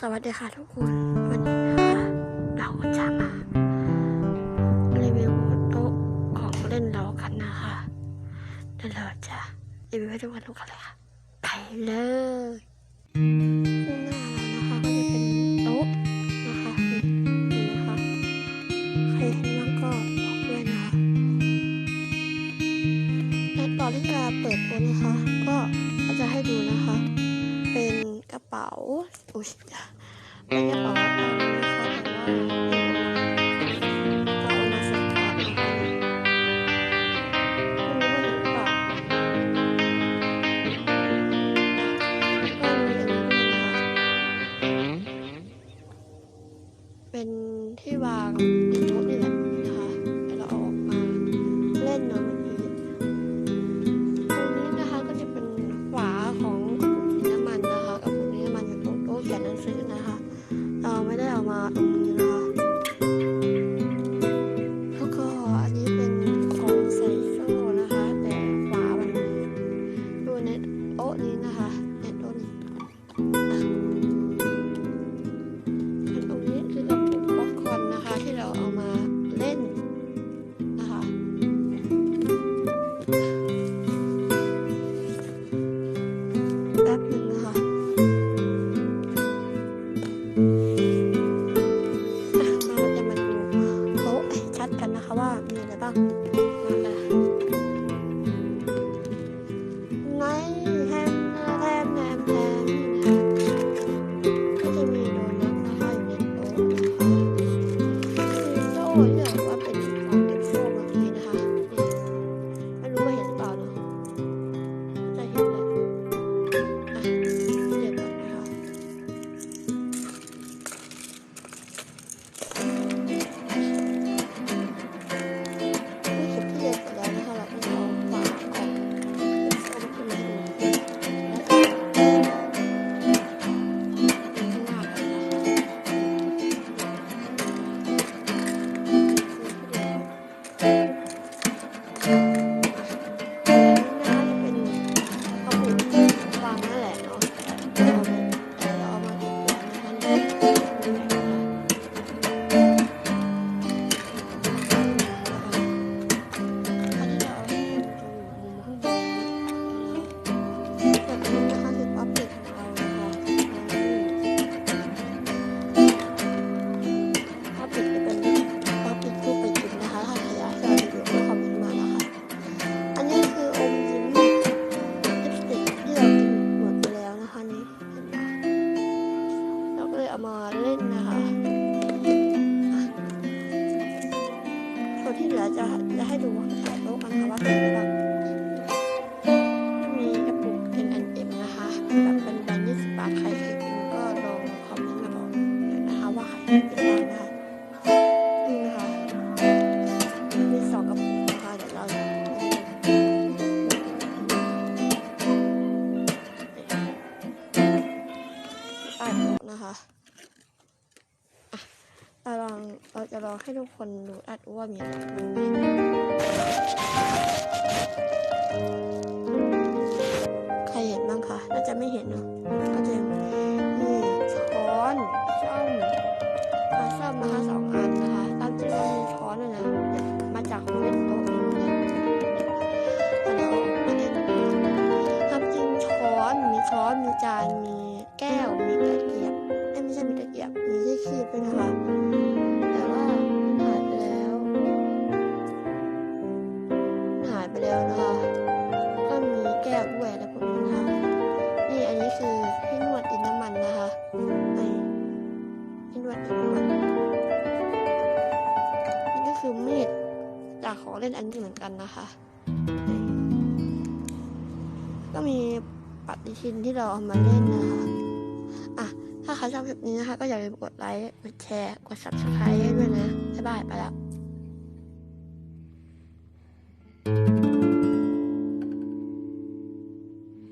สวัสดีค่ะทุกคน วันนี้นะคะเราจะมารีวิวโต๊ะของเล่นเรากันนะคะเดี๋ยวเราจะรีวิวให้ทุกคนดูกันเลยค่ะ ไปเลย ป๋าอุ้ยเป็นกระเป๋าตังค์นะคะแต่ว่าก็เอามาใส่การ์ดนะคะไม่รู้ว่าเห็นหรือเปล่าก็มีอันนี้ด้วยนะคะเป็นที่วางในโต๊ มามาตรงนี้นะคะ แล้วก็อันนี้เป็นของใส่โซ่นะคะ แต่ฝามันอยู่ในโอ๊ะนี้นะคะในโต๊ะนี้อะอันตรงนี้คือกับปุกป๊อปคอนนะคะที่เราเอามาเล่น นะ วนที่เหลือจะจะให้ดูว่าถ่ายโต๊ะกันนะคะว่าเป็นอะไรบ้างมีกระปุก N&M นะคะแบบเป็นแบรนด์20บาทใครเคยกินก็ลองคอมเมนต์มาบอกหน่อยนะคะว่าใคร เราลองเราจะลองให้ทุกคนดูอัดว่ามีอะไรใครเห็นบ้างคะ น่าจะไม่เห็นเนาะานมีแก้วมีตะเกียบไม่ใช่มีตะเกียบมีที่คีบด้วยนะคะแต่ว่าหายไปแล้วหายไปแล้วนะคะก็มีแก้วด้วยอะไรพวกนี้นะคะนี่อันนี้คือที่นวดดินน้ำมันนะคะนี่ที่นวดดินน้ำมันนี่ก็คือมีดจากของเล่นอันนี้เหมือนกันนะคะ ปฏิทินที่เราเอามาเล่นนะคะอะ ถ้าใครชอบคลิปนี้นะคะ ก็อย่าลืมกดไลค์ กดแชร์ กด subscribe ให้ด้วยนะ บ๊ายบาย ไปแล้ว